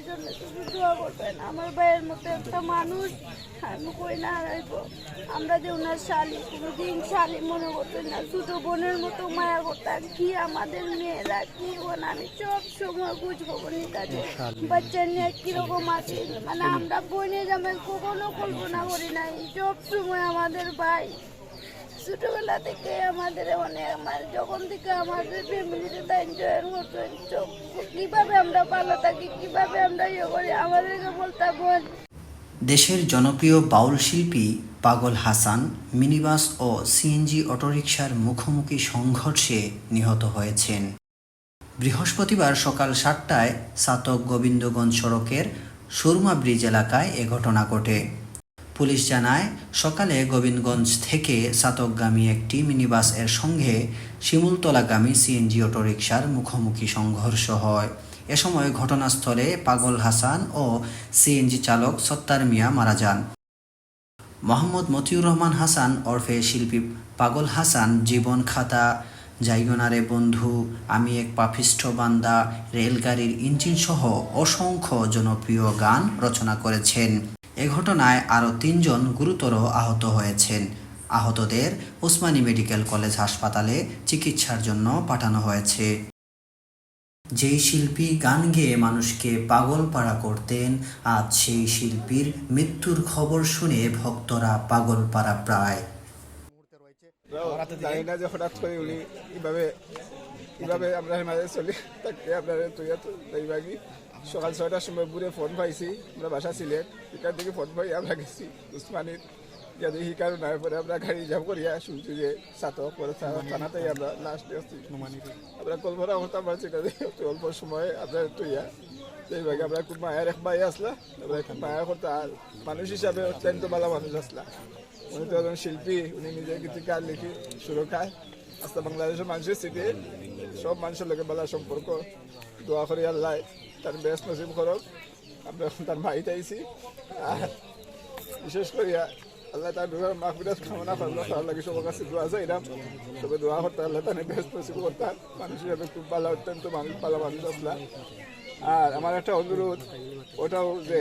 ভাইয়ের জন্য শুধু দোয়া করবেন। আমার ভাইয়ের মতো একটা মানুষ আমি কই না হারাইবো। আমরা যে ওনার শালি কোনোদিন শালি মনে করতেন না। ছোট বোনের মতো মায়া করতাম কি আমাদের মেয়েরা কি বোন আমি সব সময় বুঝব নি তাদের বাচ্চা নিয়ে কীরকম আছে? মানে আমরা বোনে জামাই কখনো কল্পনা করি নাই। সব সময় আমাদের ভাই। ছোটবেলা থেকে আমাদের অনেক আমার যখন থেকে আমাদের ফ্যামিলিতে করতেন সব- কীভাবে আমরা ভালো থাকি, কীভাবে আমরা ইয়ে করি, আমাদেরকে বোন দেশের জনপ্রিয় বাউল শিল্পী পাগল হাসান, মিনিবাস ও সিএনজি অটোরিকশার মুখোমুখি সংঘর্ষে নিহত হয়েছেন। বৃহস্পতিবার সকাল সাতটায় সাতক গোবিন্দগঞ্জ সড়কের সুরমা ব্রিজ এলাকায় এ ঘটনা ঘটে। পুলিশ জানায়, সকালে গোবিন্দগঞ্জ থেকে সাতকগামী একটি মিনিবাস এর সঙ্গে শিমুলতলাগামী সিএনজি অটোরিকশার মুখোমুখি সংঘর্ষ হয়। এ সময় ঘটনাস্থলে পাগল হাসান ও সিএনজি চালক সত্তার মিয়া মারা যান। মোহাম্মদ মতিউর রহমান হাসান ওরফে শিল্পী পাগল হাসান, জীবন খাতা, জাইগনারে বন্ধু, আমি এক পাপিষ্ঠ বান্দা, রেলগাড়ির ইঞ্জিন সহ অসংখ্য জনপ্রিয় গান রচনা করেছেন। এ ঘটনায় আরও তিনজন গুরুতর আহত হয়েছেন। আহতদের ওসমানী মেডিকেল কলেজ হাসপাতালে চিকিৎসার জন্য পাঠানো হয়েছে। যেই শিল্পী গান গেয়ে মানুষকে পাগল পাড়া করতেন, আজ সেই শিল্পীর মৃত্যুর খবর শুনে ভক্তরা পাগল পাড়া প্রায় হঠাৎ করে সকাল ছয়টার সময় বুড়ে ফোন পাইছি। আমরা বাসা ছিলেন এখান থেকে ফোন পাই, আমরা গেছি উসমানির। গিয়ে দেখি কারণ পরে আমরা গাড়ি রিজার্ভ করিয়া শুনছি যে সাতক পরে থানা- থানাতেই আমরা লাস্ট আসছি আমরা কলমরা হতাম পারছি অত অল্প সময়ে আপনার তুইয়া এইভাবে আমরা খুব মায়ের এক ভাই আসলা। আমরা মায়া করতে আর মানুষ হিসাবে অত্যন্ত ভালো মানুষ আসলা। উনি তো একজন শিল্পী, উনি নিজে গীতিকার লিখি সুরক্ষায়। আস্তে বাংলাদেশের মানুষের স্মৃতি সব মানুষের লোকের বেলা সম্পর্ক দোয়া করি আল্লাহ তার বেশ নসিব করক আমরা এখন তার ভাই চাইছি আর বিশেষ করিয়া আল্লাহ তার বিবাহ মাহফিরাত কামনা করল তার লাগে সবার কাছে দোয়া চাইলাম তবে দোয়া করতে আল্লাহ তার বেশ নসিব করতাম মানুষ হিসাবে খুব ভালো, অত্যন্ত মানুষ ভালো মানুষ আসলা আর আমার একটা অনুরোধ ওটাও যে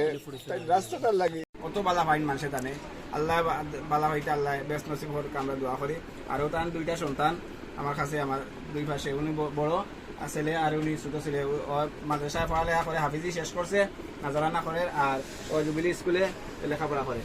তাই রাস্তাটার লাগে কত বালা পাইন মানুষে জানে আল্লাহ বালা হইতে আল্লাহ বেশ নসিব হোক আমরা দোয়া করি। আরও তার দুইটা সন্তান আমার কাছে আমার দুই পাশে। উনি বড় ছেলে আর উনি ছোট ছেলে মাদ্রাসায় পড়ালেখা করে হাফিজি শেষ করছে নাজারানা করে আর ও জুবিলি স্কুলে লেখাপড়া করে